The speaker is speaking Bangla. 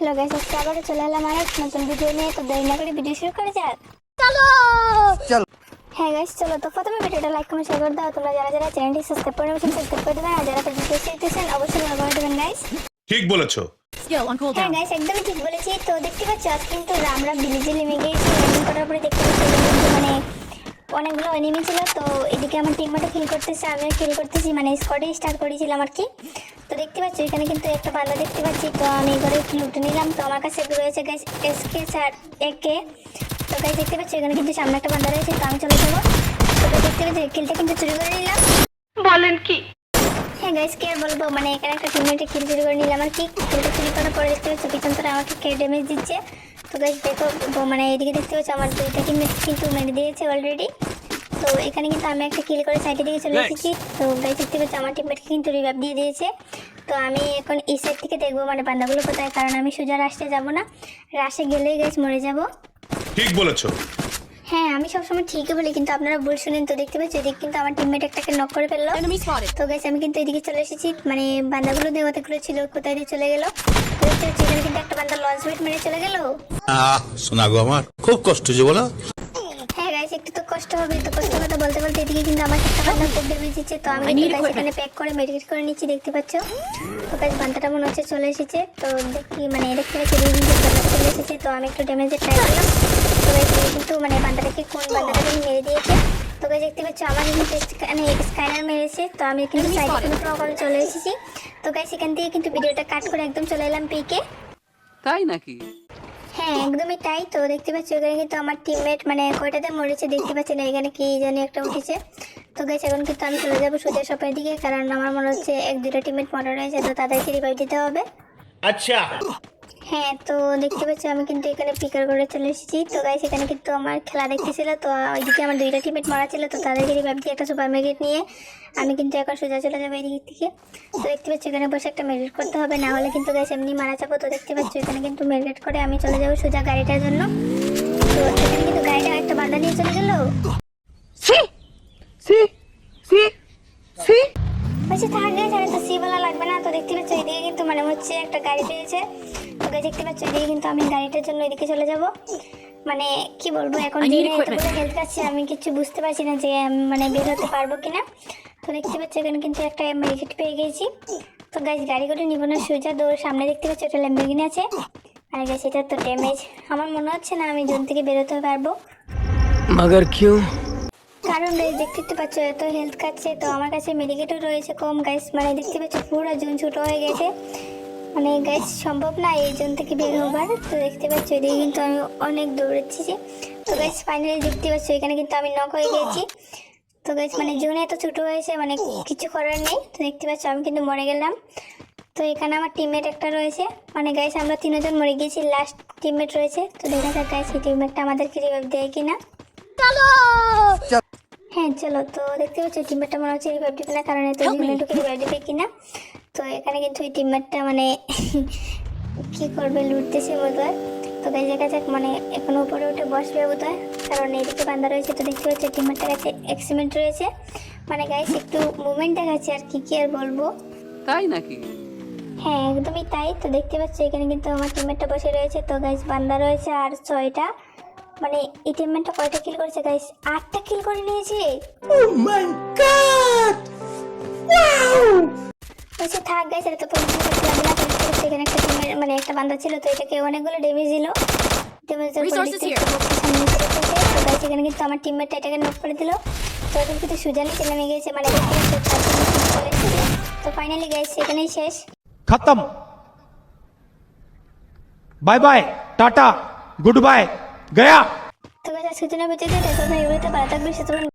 হ্যালো গাইস আজকে আবারও চলে এলাম আর এক নতুন ভিডিও নিয়ে তো দেরি না করে ভিডিও শুরু করে যাক হ্যাঁ গাইস চলো তো প্রথমে ভিডিওটা লাইক কমেন্ট শেয়ার করে দাও তোমরা যারা যারা চ্যানেলটি সাবস্ক্রাইব করে নেবেন সাবস্ক্রাইব করে দেবেন আর যারা পেজ দেখতেছেন অবশ্যই লাইক করে দেবেন গাইস ঠিক বলেছ হ্যাঁ গাইস একদমই ঠিক বলেছি তো দেখতে পাচ্ছ আজ কিন্তু আমরা ভিলেজে নেমে গিয়েছি ল্যান্ডিং করার পরে দেখতে পাচ্ছি কিন্তু মানে অনেকগুলো এনিমি ছিল তো এদিকে আমার টিমমেটও কিল করতেছে আমিও কিল করতেছি মানে স্কোয়াডে স্টার্ট করেছিলাম আর কি দেখতে পাচ্ছ এখানে কিন্তু একটা বান্দা দেখতে পাচ্ছি। তো আমি ঘরে লুটে নিলাম। তো আমার কাছে রয়েছে গাইস এসকে চার একে তো গাইস দেখতে পাচ্ছি এখানে কিন্তু সামনে একটা বান্দা রয়েছে তো আমি চলে যাব তো দেখতে পাচ্ছি কিলটা কিন্তু চুরি করে নিলাম। বলেন কি? হ্যাঁ গাইস কি আর বলব? মানে এখানে একটা টিমমেটে কিল চুরি করে নিলাম। আর কি কিলটা চুরি করার পরে দেখতে পাচ্ছি পিছন থেকে আমাকে কে ড্যামেজ দিচ্ছে। তো গাইস দেখো মানে এদিকে দেখতে পাচ্ছি আমার দুইটা টিমমেট কিন্তু মেরে দিয়েছে অলরেডি তো এখানে কিন্তু আমি একটা কিল করে সাইডে দিকে চলে এসেছি। তো গাইস দেখতে পাচ্ছি আমার টিমমেটকে কিন্তু রিভাইভ দিয়ে দিয়েছে। তো আমি এখন এই সাইড থেকে দেখব মানে বান্দাগুলো কোথায় কারণ আমি সোজা রাস্তায় যাব না। রাস্তায় গেলেই গাইস মরে যাব। ঠিক বলেছ। হ্যাঁ আমি সবসময় ঠিকই বলি কিন্তু আপনারা ভুল শুনেন তো দেখতে পাচ্ছি এদিকে কিন্তু আমার টিমমেট একটাকে নক করে ফেলল. তো গাইস আমি কিন্তু এদিকে চলে এসেছি মানে বান্দাগুলো দেওয়াতেগুলো ছিল কোথায় দিয়ে চলে গেল? দেখতে পাচ্ছি এখানে কিন্তু একটা বান্দা লঞ্চ ওয়েট মেরে চলে গেল। আহ শোনা গো আমার খুব কষ্ট যে বলো হ্যাঁ গাইস একটু তো কষ্ট হবে তো কষ্ট কথা বলতে বলতে এদিকে কিন্তু আমার একটা বান্দা খুব ড্যামেজ দিচ্ছে তো আমি কিন্তু. এখানে প্যাক করে মেডিকেট করে নিচ্ছি দেখতে পাচ্ছ? তো গাইস বান্দাটা মনে হচ্ছে চলে এসেছে তো দেখি মানে দেখতে পাচ্ছি কিন্তু চলে এসেছে তো আমি একটু ড্যামেজে ট্রাই করলাম। তো কিন্তু মানে বান্দাটাকে কোন বান্দাটাকে মেরে দিয়েছে? তো গাইস দেখতে পাচ্ছ আমার কিন্তু মানে স্ক্যানার মেরেছে তো আমি কিন্তু সাইডে করে চলে এসেছি। তো গাইস এখান থেকে কিন্তু ভিডিওটা কাট করে একদম চলে এলাম পিকে তাই নাকি? হ্যাঁ একদমই তাই তো, দেখতে পাচ্ছি এখানে কিন্তু আমার টিমমেট মানে কয়টাতে মরেছে দেখতে পাচ্ছি না, এখানে কি জানি একটা উঠেছে। তো গেছে এখন কিন্তু আমি চলে যাব সুদের শপের দিকে, কারণ আমার মনে হচ্ছে এক দুটো টিমমেট মরা রয়েছে, তো তাদেরকে রিভাইভ দিতে হবে। আচ্ছা। হ্যাঁ তো দেখতে পাচ্ছি আমি কিন্তু এখানে পিকার করে চলে এসেছি। তো গাইস এখানে কিন্তু আমার খেলা দেখতেছিল তো ওইদিকে আমার দুইটা টিমেট মারা ছিল তো তাদেরকে দিয়ে একটা সুপার মার্কেট নিয়ে। আমি কিন্তু এখন সোজা চলে যাব এইদিক থেকে। তো দেখতে পাচ্ছি এখানে বসে একটা মেরিট করতে হবে না হলে কিন্তু গাইস এমনি মারা যাব। তো দেখতে পাচ্ছি এখানে কিন্তু মেরিট করে আমি চলে যাব সোজা গাড়িটার জন্য। তো এখানে কিন্তু গাড়িটা একটা বান্দা নিয়ে চলে গেলো। বলছি গাইস আমি তো সি বলা লাগবে না। তো দেখতে পাচ্ছি এদিকে কিন্তু মানে হচ্ছে একটা গাড়ি পেয়েছে। গাড়ি দেখতে পাচ্ছ এদিকে কিন্তু আমি গাড়িটার জন্য এদিকে চলে যাব। মানে কি বলব এখন হেল্প আছে আমি কিছু বুঝতে পারছি না যে মানে বের হতে পারব কিনা। তো দেখতে পাচ্ছি এখানে কিন্তু একটা মার্কেট পেয়ে গেছি। তো গাছ গাড়ি করে নিব না সোজা দৌড় সামনে দেখতে পাচ্ছি একটা ল্যাম্বরগিনি আছে। আর গেছে এটা তো ড্যামেজ আমার মনে হচ্ছে না আমি জোন থেকে বেরোতে পারব। মাগার কিউ? কারণ গাইজ দেখতে তো পাচ্ছ এত হেলথ কাটছে তো আমার কাছে মেডিকেটও রয়েছে কম। গাইস মানে দেখতে পাচ্ছ পুরো জোন ছোট হয়ে গেছে। মানে গাইস সম্ভব না এই জোন থেকে বের হবার। তো দেখতে পাচ্ছ এদিকে কিন্তু আমি অনেক দৌড়াচ্ছি যে। তো গাইস ফাইনালি দেখতে পাচ্ছ এখানে কিন্তু আমি নক হয়ে গেছি। তো গাইস মানে জোনে এত ছোট হয়েছে মানে কিছু করার নেই। তো দেখতে পাচ্ছ আমি কিন্তু মরে গেলাম। তো এখানে আমার টিমমেট একটা রয়েছে। মানে গাইস আমরা তিনজন মরে গিয়েছি লাস্ট টিমমেট রয়েছে। তো দেখা যাক গাইস এই টিমমেটটা আমাদেরকে রিভাইভ দেয় কিনা। চলো! হ্যাঁ চলো। তো দেখতে পাচ্ছ টিমমেটটা মনে হচ্ছে রিভাইভ দিবে না কারণ এত জিমেটকে রিভাইভ দিবে কিনা। তো এখানে কিন্তু এই টিমমেটটা মানে কি করবে লুটতেছে বোধ হয় তো গাইজ দেখা যাক মানে এখন উপরে উঠে বসবে বোধ হয় কারণ এইদিকে বান্ধা রয়েছে তো দেখতে পাচ্ছি টিমমেটটার কাছে এক্সিমেন্ট রয়েছে। মানে গাইস একটু মুভমেন্ট দেখাচ্ছে আর কি কি আর বলব। তাই নাকি? হ্যাঁ একদমই তাই। তো দেখতে পাচ্ছি এখানে কিন্তু আমার টিমমেটটা বসে রয়েছে। তো গাইস বান্দা রয়েছে আর ছয়টা। মানে এই টিমমেটটা কয়টা কিল করেছে গাইস আটটা কিল করে নিয়েছে। থাক তো পরিচিত সেখানে একটা মানে একটা ছিল তো এটাকে অনেকগুলো ড্যামেজ দিল। কিন্তু আমার এটাকে করে দিল। তো এখন কিন্তু সুজানি গেছে মানে তো ফাইনালি গাইস সেখানেই শেষ। খতম। Bye bye tata good bye Gaya. তো গাইস আজকের জন্য ভাই থাকবে